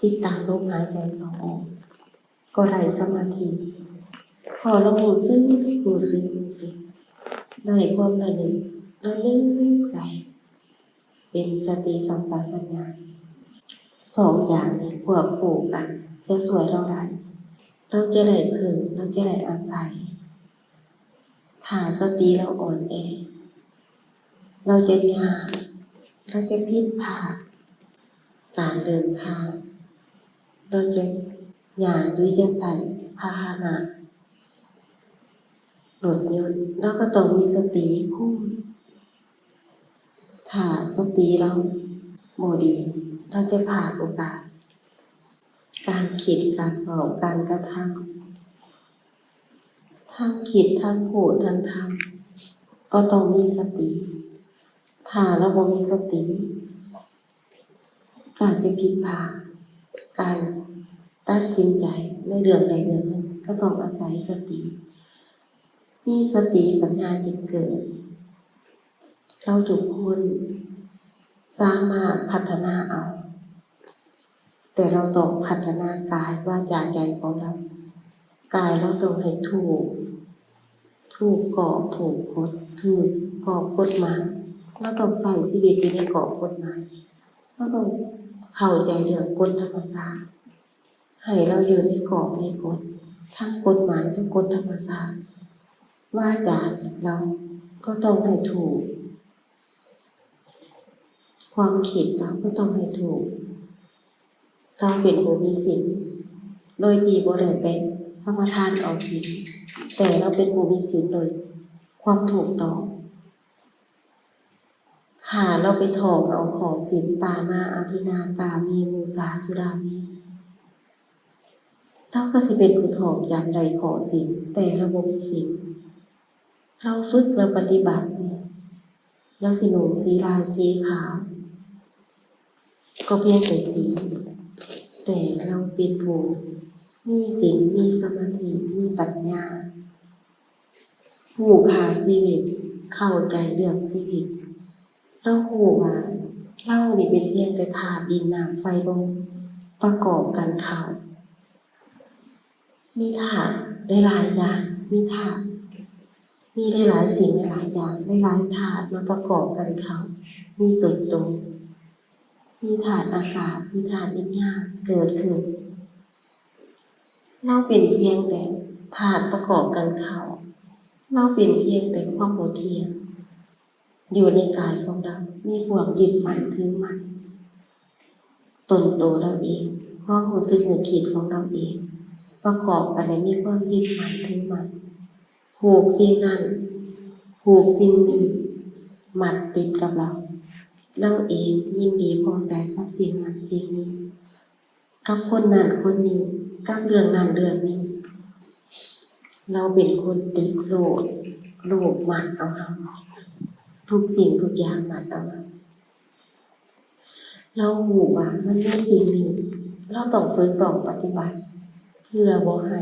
ติดตามลมหายใจเขาออก ก็ไหลสมาธิพอเราหูซึ้งหูซึ้งหูซึ้งได้ความระลึกระลึกใส่เป็นสติสัมปชัญญะสองอย่างนี้ควบคู่กันจะสวยเราได้เราจะได้เพิ่มเราจะได้อาศัยถ้าสติเราอ่อนแอเราจะยากเราจะพิดพลาดการเดินทาง เราจะอย่างหรือจะใส่พาหนะรถยนต์เราก็ต้องมีสติคู่ถ้าสติเราโมดีเราจะผ่านโอกาส การคิดการบอกการกระทำทั้งคิดทั้งพูดทั้งทำก็ต้องมีสติ ถ้าเราบ่มีสติ การจะผิดพลาดการ ตัดสินใจในเรื่องใดเรื่องหนึ่งก็ต้องอาศัยสติ มีสติปัญญาจะเกิด เราทุกคนสามารถพัฒนาเอา แต่เราต้องพัฒนากายว่าจาใจของเรา กายเราต้องให้ถูก ถูกกรอบถูกกฎถูกกรอบกฎหมายเราต้องใส่ชีวิตอยู่ในกรอบกฎหมายเราต้องเข้าใจเรื่องกฎธรรมชาติ ให้เราอยู่ในกรอบในกฎทั้งกฎหมายทั้งกฎธรรมชาติว่าจาเราก็ต้องให้ถูก ความคิดเราก็ต้องให้ถูก เราเป็นผู้มีศีลโดยที่บ่ได้เป็นสมทานเอาศีลแต่เราเป็นผู้มีศีลโดย ความถูกต้องหาเราไปถองเอาของศีลปานาอาทินากามีมูสาสุรามี เราก็สิเป็นผู้ถองจำใดขอศีลแต่เราบ่มีศีลเราฝึกเราปฏิบัติเนี่ยเราสิหนุ่มสีลายสีขาว ก็เพียงแต่สีแต่เราเป็นผู้มีศีลมีสมาธิมีปัญญา ผู้พาชีวิตเข้าใจเรื่องชีวิตเราหูว่าเล่านี่เป็นเพียงแต่ธาตุดินน้ำไฟลมประกอบกันเข้า มีธาตุได้หลายอย่างมีธาตุมีได้หลายสิ่งได้หลายอย่างได้หลายธาตุมาประกอบกันเขามีตนตนมีธาตุอากาศ มีธาตุวิญญาณเกิดขึ้น เราเป็นเพียงแต่ธาตุประกอบกันเขา เราเป็นเพียงแต่ความโมเทียงอยู่ในกายของเรา มีความยึดมั่นถือมันตนโตเราเองความรู้สึกนึกคิดของเราเอง ประกอบกันในมีความยึดมั่นถือมั่นผูกสิ่งนั้นผูกสิ่งนี้มัดติดกับเรา เราเองยินดีพอใจกับสิ่งนั้นสิ่งนี้ กับคนนั้นคนนี้กับเรื่องนั้นเรื่องนี้ เราเป็นคนติดโลภโลภมัดเอาเราทุกสิ่งทุกอย่างมัดเอาเราเราหูว่ามันมีสิ่งนี้เราต้องฝึกต้องปฏิบัติ เพื่อบ่ให้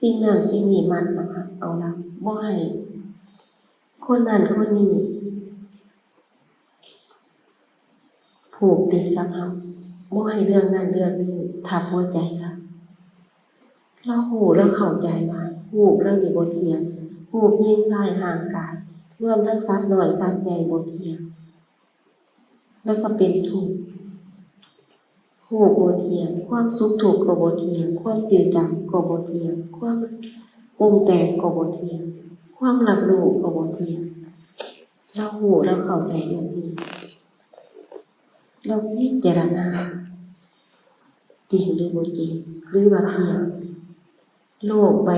สิ่งนั้นสิ่งนี้มันมาเอาเราบ่ให้คนนั้นคนนี้ผูกติดกับเราบ่ให้เรื่องนั้นเรื่องนี้ทับหัวใจเราเราหูเราเข้าใจว่าหูเรื่องนี้บ่เทียงหูยิงซ้ายห่างกายรวมทั้งสัตว์น้อยสัตว์ใหญ่บ่เทียงแล้วก็เป็นทุกข์ หูบ่เทียง ความสุขทุกข์ก็บ่เที่ยง ความจืดจำกบเทียง ความปรุงแต่งก็บ่เที่ยง ความรับรู้ก็บ่เที่ยง เราหูเราเข้าใจเรื่องนี้เราพิจารณาจริงหรือบ่จริงหรือว่าเทียมโลกใบ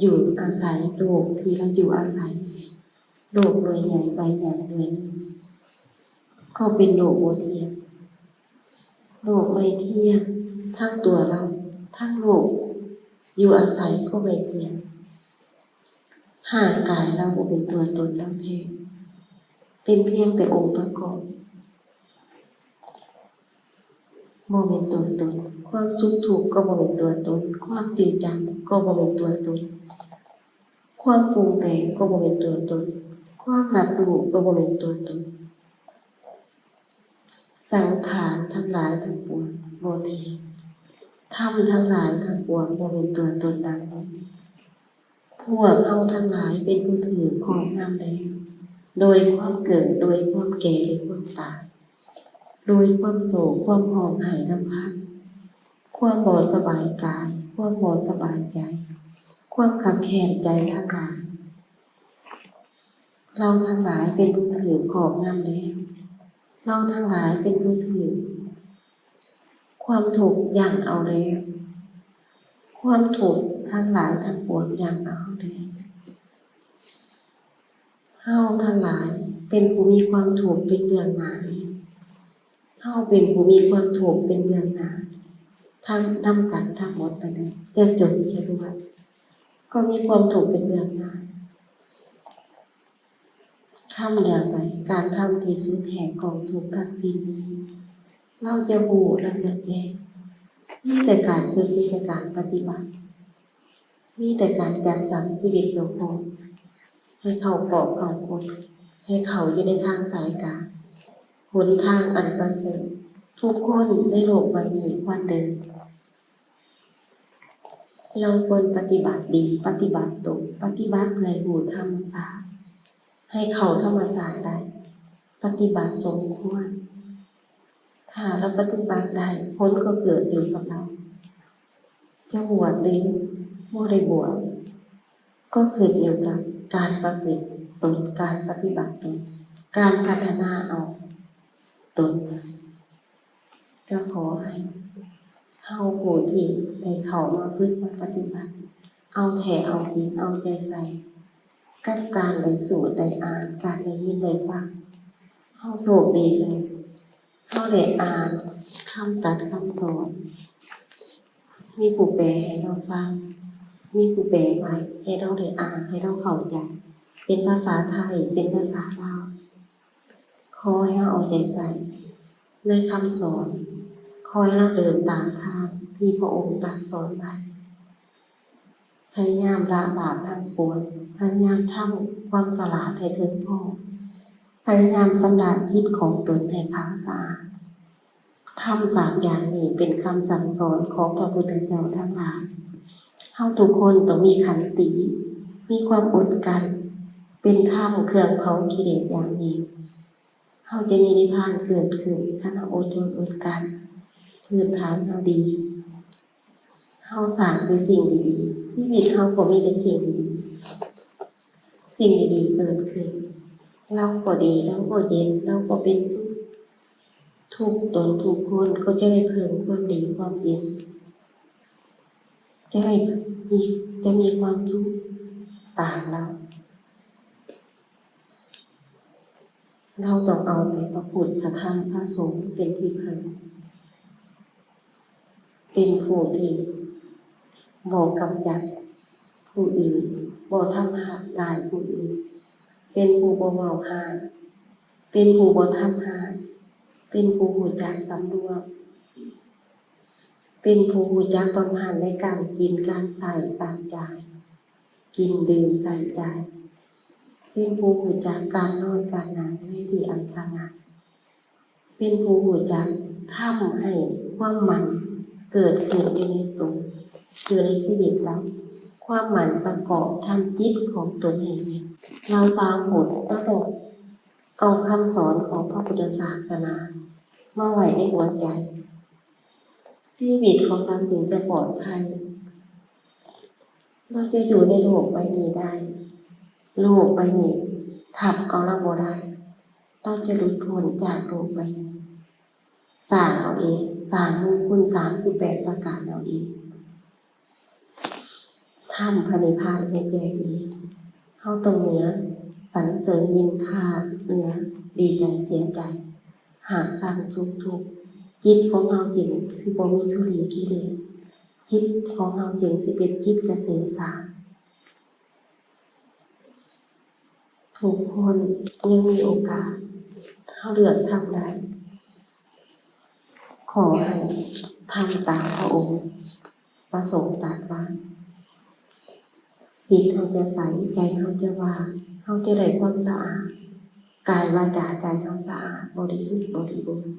อยู่อาศัยโลกที่เราอยู่อาศัย โลกหน่วยใหญ่ใบใหญ่หน่วยนึ่งก็เป็นโลกโบเทีย โลกไม่เที่ยง ทั้งตัวเรา ทั้งโลก อยู่อาศัยก็ไม่เที่ยงห่างกายเราบ่เป็นตัวตนเราแท้เป็นเพียงแต่องค์ประกอบโมเป็นตัวตน ความสุขทุกก็โมเป็นตัวตน ความจืดจำก็โมเป็นตัวตน ความปรุงแต่งก็โมเป็นตัวตน ความรับรู้ก็โมเป็นตัวตน สสังขารทั้งหลายทั้งปวงโมเทธรรมทั้งหลายทั้งปวงโมเป็นตัวตนดังนั้พวกเราทั้งหลายเป็นผู้ถือของงามแล้วโดยความเกิดโดยความแก่โดยความตายโดยความโศกความหองหายน้ำพันความบ่สบายกายความบ่สบายใจ ความขับแค้นใจทั้งหลายเราทั้งหลายเป็นผู้ถือของงามแล้ว เราทั้งหลายเป็นผู้ถือความถูกอย่างเอาแล้ว ความถูกทั้งหลายทั้งปวงอย่างเอาแล้วเฮาทั้งหลายเป็นผู้มีความถูกเป็นเบื้องหน้าเฮาเป็นผู้มีความถูกเป็นเบื้องหน้าทั้งนำกันทั้งหมดไปเลยจะจนจะรวยก็มีความถูกเป็นเบื้องหน้า ทำอย่างไรการทำที่สุดแห่งกองทุกทั้งสิ้นนี้เราจะบูเราจะแจ้งมีแต่การฝึกมีแต่การปฏิบัติมีแต่การจัดสรรชีวิตของคนให้เขาปอบเขาคนให้เขาอยู่ในทางสายกลางหนทางอันประเสริฐทุกคนในโลกใบนี้ควรเดินเราควรปฏิบัติดีปฏิบัติตรงปฏิบัติเพื่อหูธรรมศาสตร์ ให้เขาธรรมศาสตร์ได้ ปฏิบัติสมควร ถ้าเราปฏิบัติได้ผลก็เกิดอยู่กับเรา จะบวชหรือไม่ได้บวชก็ขึ้นอยู่กับการประพฤติตนการปฏิบัติตนการพัฒนาเอาตนก็ขอให้เฮาผู้ที่ได้เข้ามาฝึกมาปฏิบัติ เอาแท้เอาจริงเอาใจใส่ กับการได้สูตรได้อ่านการได้ยินได้ฟังเฮาโชคดีเลยเฮาได้อ่านคำตัดคำสอนมีผู้แปลให้เราฟัง มีผู้แปลไว้ให้เราได้อ่านให้เราเข้าใจ เป็นภาษาไทยเป็นภาษาลาวขอให้เราเอาใจใส่ในคำสอนขอให้เราเดินตามทางที่พระองค์ตรัสสอนไว้ พยายามละบาปทั้งปวงพยายามทำความสลาดให้ถึงพอพยายามสำราญจิตของตนให้ขาวสะอาดทำสามอย่างนี้เป็นคำสั่งสอนของพระพุทธเจ้าทั้งหลายเฮาทุกคนต้องมีขันติ มีความอดกัน เป็นถ้ำเครื่องเผากิเลสอย่างนี้เฮาจะมีนิพพานเกิดขึ้นถ้าเราอดทนอดกัน พื้นฐานเราดี เฮาสร้างแต่สิ่งดีๆชีวิตเฮาก็มีแต่สิ่งดีๆสิ่งดีๆเกิดขึ้น เราก็ดีเราก็เย็นเราก็เป็นสุขทุกตนทุกคนก็จะได้เพิ่มความดีความเย็นจะได้มีจะมีความสุขต่ามเราเราต้องเอาแต่พระพุทธพระธรรมพระสงฆ์เป็นที่พึ่งเป็นผู้ที่ บอกกำจัดผู้อื่นบอกทำหาลายผู้อื่น เป็นผู้บ่เมาหาเป็นผู้บ่ทำหาเป็นผู้หูจักสำรวม เป็นผู้หูจักประมาณในการกินการใส่การจ่าย กินดื่มใส่ใจาย เป็นผู้หูจักการนอนการนั่งในที่อันสงัดเป็นผู้หูจักทำให้ความมันเกิดขึ้นอยู่ในตัว อยู่ในชีวิตเราความหมันประกอบทำจิตของตนเอง เราสามหดก็ต้องเอาคำสอนของพระพุทธศาสนามาไว้ในหัวใจชีวิตของเราถึงจะปลอดภัย เราจะอยู่ในโลกใบนี้ได้โลกใบนี้ทับเอาเราบ่ได้เราจะหลุดพ้นจากโลกใบนี้สร้างเอาเองสร้างมงคุณสามสิบแปดประกาศเอาเอง ทำพระนิพพานในใจดีเข้าตรงเนื้อสรรเสริญยินทาเนื้อดีใจเสียใจ หากสร้างสุขทุกข์จิตของเราจริงสิบมีทุลีกิเลสจิตของเราจริงสิเป็นจิตเกษมสารทุกคนยังมีโอกาสเขาเลือกทำได้ ขอให้ทำตามพระองค์ประสงค์ตรัสว่า จิตเขาจะใสใจเขาจะว่างเขาจะได้ความสะอาดกายวาจาใจเขาสะอาดบริสุทธิ์บริบูรณ์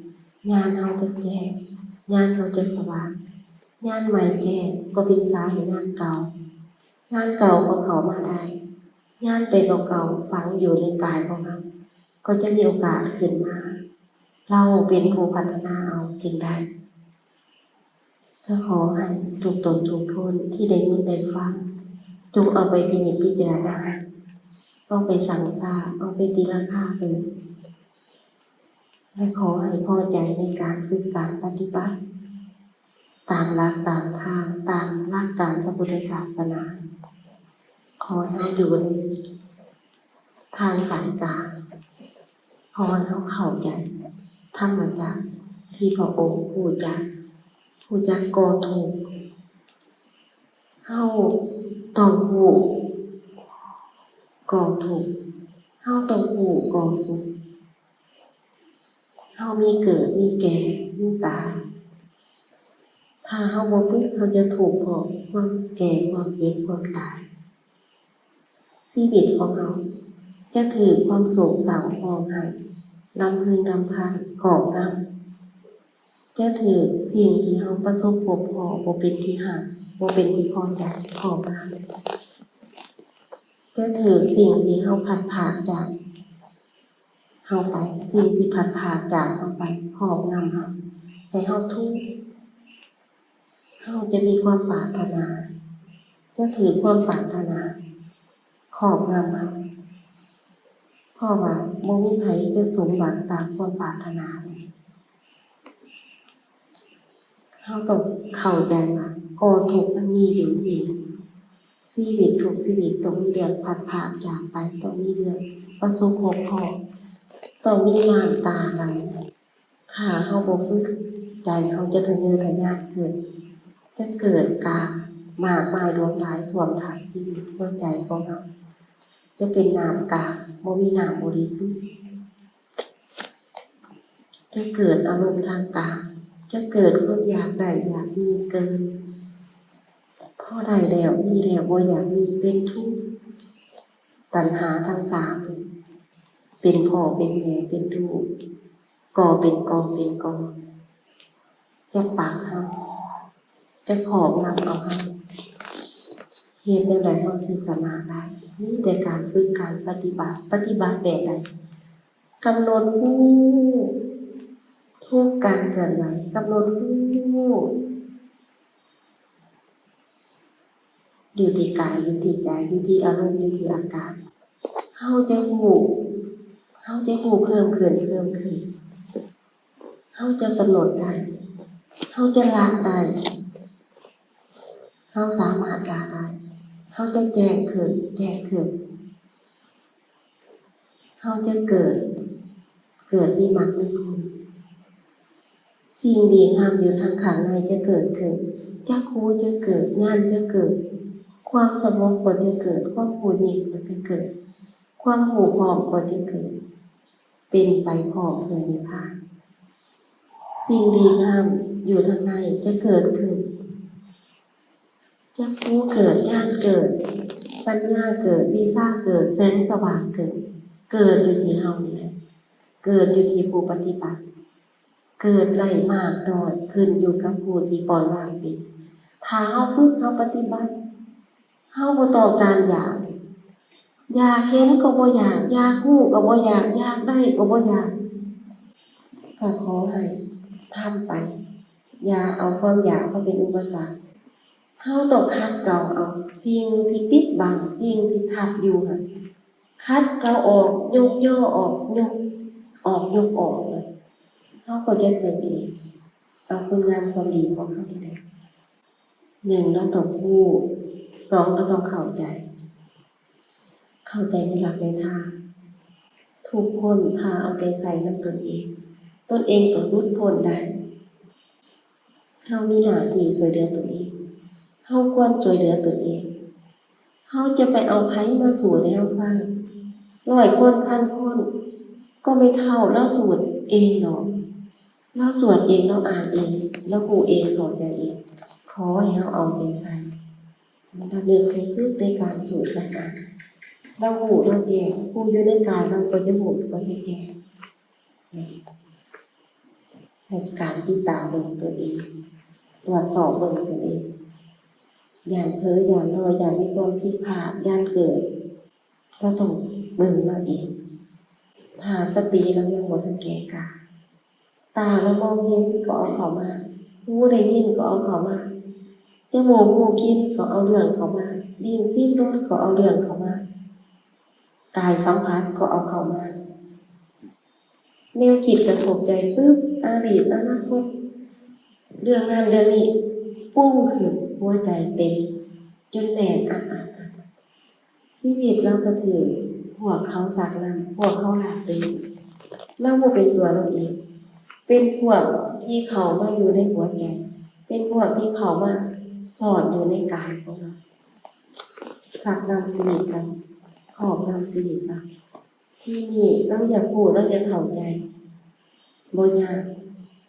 งานเราจะแจ้งงานเราจะสว่างงานใหม่แจ้งก็เป็นสายงานเก่า งานเก่าก็เขามาได้ งานแต่เก่าๆฝังอยู่ในกายของเราก็จะมีโอกาสขึ้นมา เราเป็นผู้พัฒนาเอาจริงได้ก็ขอให้ทุกตนทุกคนที่ได้ยินได้ฟัง จงเอาไปพินิจพิจารณาเอาไปสั่งสาเอาไปตีราคาเลยและขอให้พอใจในการฝึกการปฏิบัติ ตามหลักตามทางตามหลักการพระพุทธศาสนา ขอให้เราอยู่ในทางสายกลางพอเราเข้าใจธรรมจักที่พระองค์พูดจักพูดจักกอถูกเฮา ต้องหูกองถูกเฮาต้องหูกองสุขเฮามีเกิดมีแก่มีตายถ้าเฮาบ่ฝึกเขาจะถูกพอความแก่ความเจ็บความตายชีวิตของเราจะถือความโศกเศร้าห้องไห้ลำพึงลำพันกอบงำจะถือสิ่งที่เฮาประสบพบพอบ่เป็นที่หัก บ่เป็นที่พอใจขอบงำจะถือสิ่งที่เฮาพัดผ่าจากเฮาไป สิ่งที่พัดผ่าจากเฮาไปขอบงำเฮาให้เฮาทุกข์เฮาจะมีความปรารถนา จะถือความปรารถนา ขอบงำเอาพราะว่าบ่มีไผจะสมหวังตามความปรารถนาเลยเฮาต้องเข้าใจว่า อทุกมันมีอยู่เองชีวิตทุกชีวิตต้องมีเรื่องพัดผ่านจากไปต้องมีเรื่องประสบพบพอต้องมีน้ำตาไหลถ้าเฮาบ่ฝึกใจเฮาจะทะเยอทะยานเกิด จะเกิดกามมากมายดวงหลายท่วมทางชีวิตหัวใจของเราจะเป็นน้ำกามบ่มีน้ำบริสุทธิ์จะเกิดอารมณ์ทางกาจะเกิดความอยากได้อยากมีเกิน อได้แล้วมีแล้วบ่อยากมีเป็นทุกข์ตัณหาทั้งสามเป็นพ่อเป็นแม่เป็นลูกก่อเป็นกองเป็นกองจะปากทำจะขอบนำเอาให้เหตุใดๆเราศึกษาได้นี่แต่การฝึกการปฏิบัติปฏิบัติแบบใดกำหนดรู้ทุกการเกิดไหวกำหนดรู้ อยู่ที่กายอยู่ที่ใจอยู่ที่อารมณ์อยู่ที่อาการเฮาจะหูเฮาจะหูเพิ่มขึ้นเพิ่มขึ้นเฮาจะกำหนดได้เฮาจะละได้เฮาสามารถละได้เฮาจะแจ้งขึ้นแจ้งขึ้นเฮาจะเกิด เกิดมีมรรคมีผลสิ่งดีงามอยู่ทางข้างในจะเกิดขึ้นจักคูจะเกิดงานจะเกิด ความสงบก็จะเกิด ความหูดีก็จะเกิด ความหูพร้อมก็จะเกิด เป็นไปพอมเพลินนิพพาน สิ่งดีงามอยู่ทางในจะเกิดขึ้นจักคูเกิดญาณเกิด ปัญญาเกิดวิชาเกิดแสงสว่างเกิด เกิดอยู่ที่เฮาเนี่แหละเกิดอยู่ที่ผู้ปฏิบัติ เกิดไรมากน้อยขึ้นอยู่กับผู้ที่ปล่อยวางเป็นถ้าเฮาฝึกเฮาปฏิบัติ เฮาบ่ต้องการอยาก อยากเห็นก็บ่อยาก อยากรู้ก็บ่อยาก อยากได้ก็บ่อยากก็ขอให้ทำไป อย่าเอาความอยากมาเป็นอุปสรรคเฮาต้องคัดเกลาเอาสิ่งที่ปิดบังสิ่งที่ทับอยู่หั่นคัดเกลาออกยกย่อออกยกออกยกออกเลยเฮาก็จะเกิดเองเอาคุณงามความดีของเฮานี่แหละหนึ่งเราต้องพูด สองเราต้องเข้าใจ เข้าใจในหลักในทางทุกคนพาเอาใจใส่น้ำตนเอง ตนเองต้องรุดพ้นได้เฮามีหน้าที่ช่วยเหลือตัวเองเฮาควรช่วยเหลือตัวเองเฮาจะไปเอาไผมาสู่ในเราฟังร้อยคนพันคนก็ไม่เท่าเราสวดเองหรอกเราสวดเองเราอ่านเองเราหูเองเข้าใจเองขอให้เฮาเอาใจใส่ ดำเนินรู้สึกในการสวดการอ่านเราหูเราแจ้งผู้อยู่ในกายเราก็จะหูก็จะแจ้งในการติดตามเบิ่งตัวเองตรวจสอบเบิ่งตัวเองอย่างเพ้ออย่างลอยอย่างมีความผิดพลาดย่างเกิด ก็ต้องเบิ่งมาเองถ้าสติเรายังบ่ทันแก่กาตาเรามองเห็นก็เอาเขามาหูได้ยินก็เอาเขามา จมูกหูกินก็เอาเรื่องเขามาลิ้นสิ้นรสก็เอาเรื่องเขามากายสัมผัสก็เอาเขามาแนวคิดกระทบใจปึ๊บอาดีตอนาคตเรื่องนั้นเรื่องนี้ปุ้งขึ้นหัวใจเต็มจนแน่นอัดอัดอัดชีวิตเราก็ถือพวเขาสักนำพวเขาหลากเป็นเราบ่เป็นตัวเราเอง เป็นพวกที่เขามาอยู่ในหัวใจ เป็นพวกที่เขามา สอนอยู่ในกายของเราสักนำสิริกันขอบนำสิริกันที่นี่เราอยากพูดเราอยากเข้าใจบ่ยา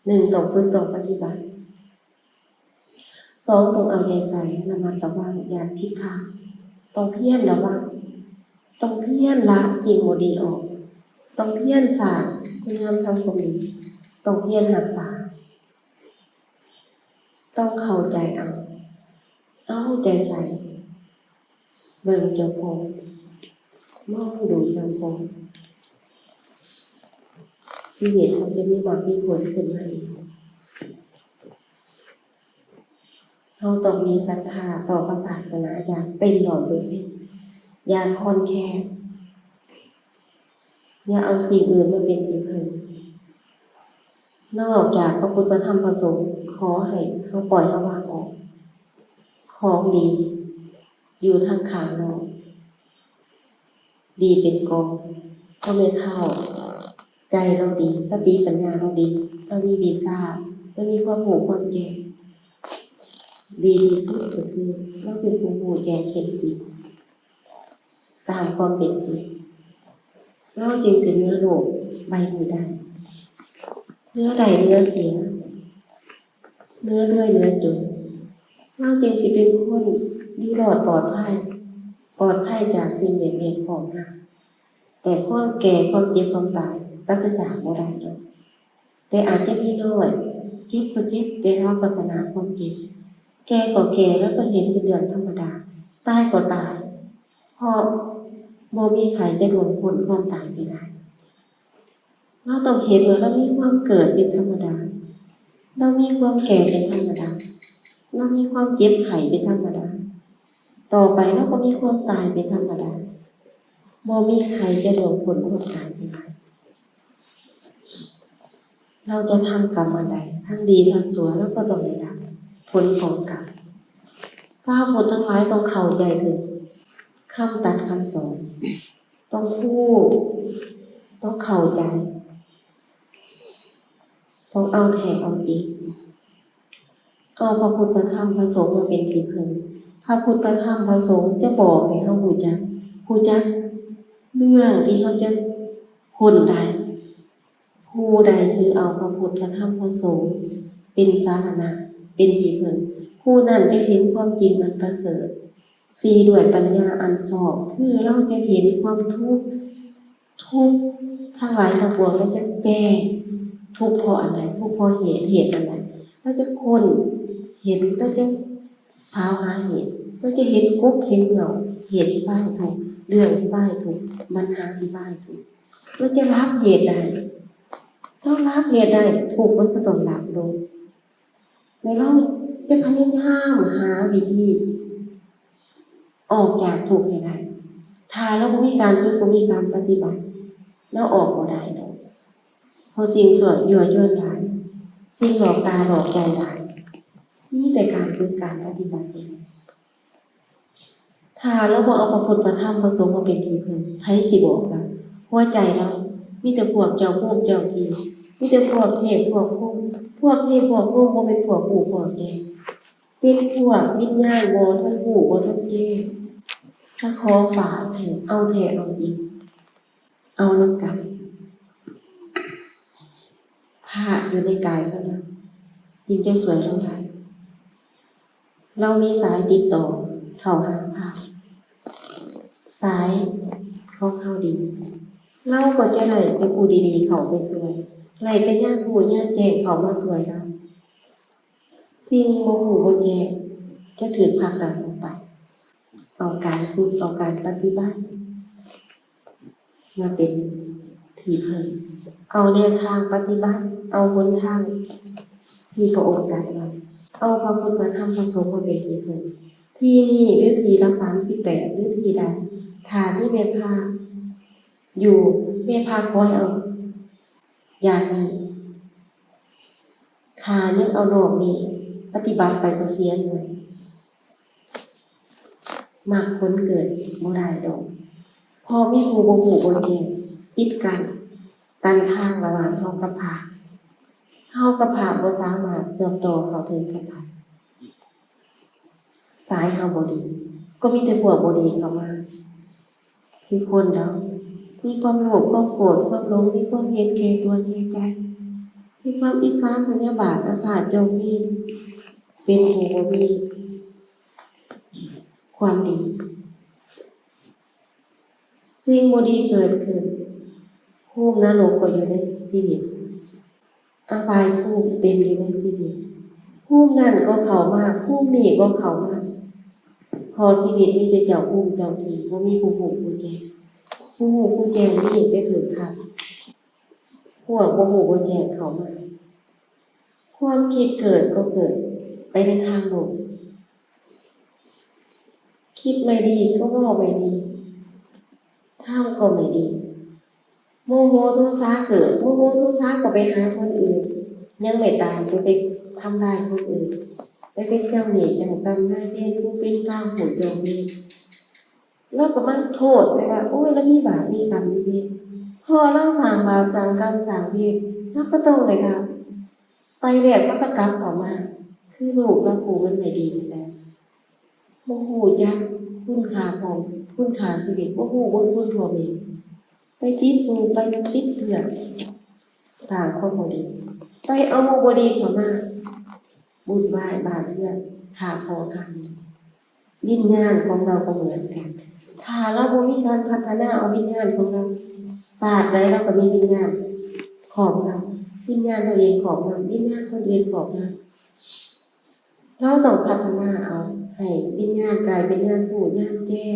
หนึ่งต้องฝึกต้องปฏิบัติสองต้องเอาใจใส่ระมัดระวังอย่าผิพาต้องเพี้ยรระวังต้องเพี้ยรละสิ่งบ่ดีออก ต้องเพี้ยรสร้าคุณงามทำความดีต้องเพี้ยรรักษา ต้องเข้าใจเอา เอาใจใส่เบิ่งเจ้าของมองดูเจ้าของชีวิตเขาจะมีความมีผลขึ้นมาเองเราต้องมีศรัทธาต่อพระศาสนาอย่างเต็มร้อยเปอร์เซ็นต์อย่าคอนแคลนอย่าเอาสิ่งอื่นมาเป็นที่พึ่งนอกจากพระพุทธธรรมพระสงฆ์ขอให้เขาปล่อยเขาวางออก ของดี อยู่ทางขางเราดีเป็นกองก็ไม่เท่า ใจเราดีสติปัญญาเราดีเรามีวีซ่าเรามีความหูความแจ้งดีที่สุดก็คือเราเป็นผู้หูแจงเข็นจริงตามความเป็นจริงเราจึงสิเนื้อโลกใบนี้ได้เนื้อใดเนื้อเสียเนื้อด้วยเนื้อจน เราจึงสิเป็นคนอยู่รอดปลอดภัยปลอดภัยจากสิ่งเบียดเบียของเราแต่ความแก่ความเจ็บความตายปราศจากบ่ได้ดอกแต่อาจจะมีน้อยเจ็บก็เจ็บแต่เราปัสนาความเจ็บแก่ก็แก่แล้วก็เห็นเป็นเรื่องธรรมดาตายก็ตายเพราะบ่มีใครจะโดนพ้นความตายไปได้เราต้องเห็นว่าเรามีความเกิดเป็นธรรมดา เรามีความแก่เป็นธรรมดา เรามีความเจ็บไข้เป็นธรรมดา ต่อไปเราก็มีความตายเป็นธรรมดาบ่มีใครจะโดนผลความตายไปได้เราจะทำกรรมอะไรทั้งดีทั้งชั่วแล้วก็ต้องได้รับผลของกรรมทราบหมดทั้งหลายต้องเข้าใจถึงคำตัดคำสอนต้องพูดต้องเข้าใจ ต้องเอาแถเอาจริง เอาพระพุทธธรรมพระสงฆ์มาเป็นที่พึ่งพระพุทธธรรมพระสงฆ์จะบอกให้เราหูจักหูจักเรื่องที่เขาจะพ้นได้ผู้ใดถือเอาพระพุทธธรรมพระสงฆ์เป็นสาระเป็นที่พึ่งผู้นั้นจะเห็นความจริงมันประเสริฐสีด้วยปัญญาอันสอบคือเราจะเห็นความทุกข์ทุกข์ทั้งหลายทั้งปวงเราจะแก้ทุกข์เพราะอะไรทุกข์เพราะเหตุเหตุอะไรเราจะคน เห็นเราจะสาวหาเหตุเราจะเห็นกุ๊กเห็นเหงาเหตุบ้านถูกเรื่องที่บ้านถูกปัญหาที่บ้านถูกเราจะรับเหตุใดต้องรับเหตุใดถูกมันก็ต้องรับลงในเราจะพยายามหาวิธีออกจากถูกให้ได้ถ้าเราไม่มีการฝึกไม่มีการปฏิบัติ แล้วออกก็ได้ดอกเพราะสิ่งส่วนยั่วยวนหลายสิ่งหลอกตาหลอกใจหลาย นี่แต่การฝึกการปฏิบัติเองถ้าเราบอกเอาพระพุทธพระธรรมพระสงฆ์มาเป็นที่พึ่งให้สิบอกเราหัวใจเรามีแต่พวกเจ้าพวกเจ้าทีมีแต่พวกเทพพวกพวกพวกเทพพวกพวกบ่เป็นพวกปู่พวกแจเป็นพวกวิญญาณบ่ทั้งปู่บ่ทั้งเจถ้าขอฝากให้เอาแท้เอาจริงเอาน้ำกันผ้าอยู่ในกายเขานะยิ่งจะสวยเท่าไหร่ เรามีสายติดต่อเข้าหาผ้าสายของเข้าดีเราก็จะได้เป็นผู้ดีๆเขาไปสวยไรแต่ญาติหูญาติแจเขามาสวยเราสิ่งโมโหโมแจจะถือผักดันออกไป เอาการพูดเอาการปฏิบัติมาเป็นทีเพิ่มเอาแนวทางปฏิบัติ เอาหนทางที่พระองค์ตรัสไว้ เอาพระพุทธธรรมผสมมาเป็นทีเพิ่มที่นี่หรือทีละสามสิบแปดหรือทีใดทาที่เมพาอยู่เมพาคอยเอา อย่างนี้ทายังเอาโลกนี้ ปฏิบัติไปก็เสียหน่วยมากคนเกิดบ่ได้ดอกพอมีหูบ่หูบ่เห็นปิดกัน ตันทางระหว่างเฮากับผา เฮากับผาบ่สามารถเสื่อมต่อเข้าถึงกันได้สายเฮาบ่ดี ก็มีแต่พวกบ่ดีเข้ามาคือคนเรามีความโลภความโกรธความหลงมีความเห็นแก่ตัวแก่ใจ มีความอิจฉาพยาบาทอาฆาตจองมีเป็นหูบ่มีความดีสิ่งบ่ดีเกิดขึ้นภูมินรกก็อยู่ในชีวิต อาบายภูมิเต็มอยู่ในชีวิตภูมินั่นก็เขามากภูมินี้ก็เขามากพอชีวิตมีแต่เจ้าภูมิเจ้าที่บ่มีผู้หูผู้แจงผู้หูผู้แจงนี่ได้ถึงค่ะพวกบ่หูบ่แจงเขามาความคิดเกิดก็เกิด ไปในทางลบคิดไม่ดีก็ว่าไม่ดีทำก็ไม่ดี โมโหโทสะเกิดโมโหโทสะก็ไปหาคนอื่น ยังไม่ตายก็ไปทำลายคนอื่น ไปเป็นเจ้าเหนี่ยจังกรรมหน้าเวรผู้เป็นก้าวหูเจ้าเรแล้วก็มันโทษแต่ว่าโอ้ยแล้วมีบาปมีกรรมมีพอเราสั่งบาปสั่งกรรมสั่งเวรเราก็ต้องเลยครับ ไปเรียกก็ตะกลับออกมา คือลูกเราผูมันไม่ดีแล้วโมโหจักคุณขาของคุณขาชีวิตโมโหบนคุณทัวเอง ไปติดปูไปติดเถื่อนสร้างคนบดี ไปเอาโมบดีเข้ามาบุญไหว้บาปเพื่อนขาขอทำวิญญาณของเราก็เหมือนกัน ถ้าเราบ่มีการพัฒนาเอาวิญญาณของเราศาสตร์ใดเราก็มีวิญญาณของเราวิญญาณตัวเองของเราวิญญาณคนอื่นของเราเราต้องพัฒนาเอาให้วิญญาณกลายเป็นญาณผู้ญาณแจ้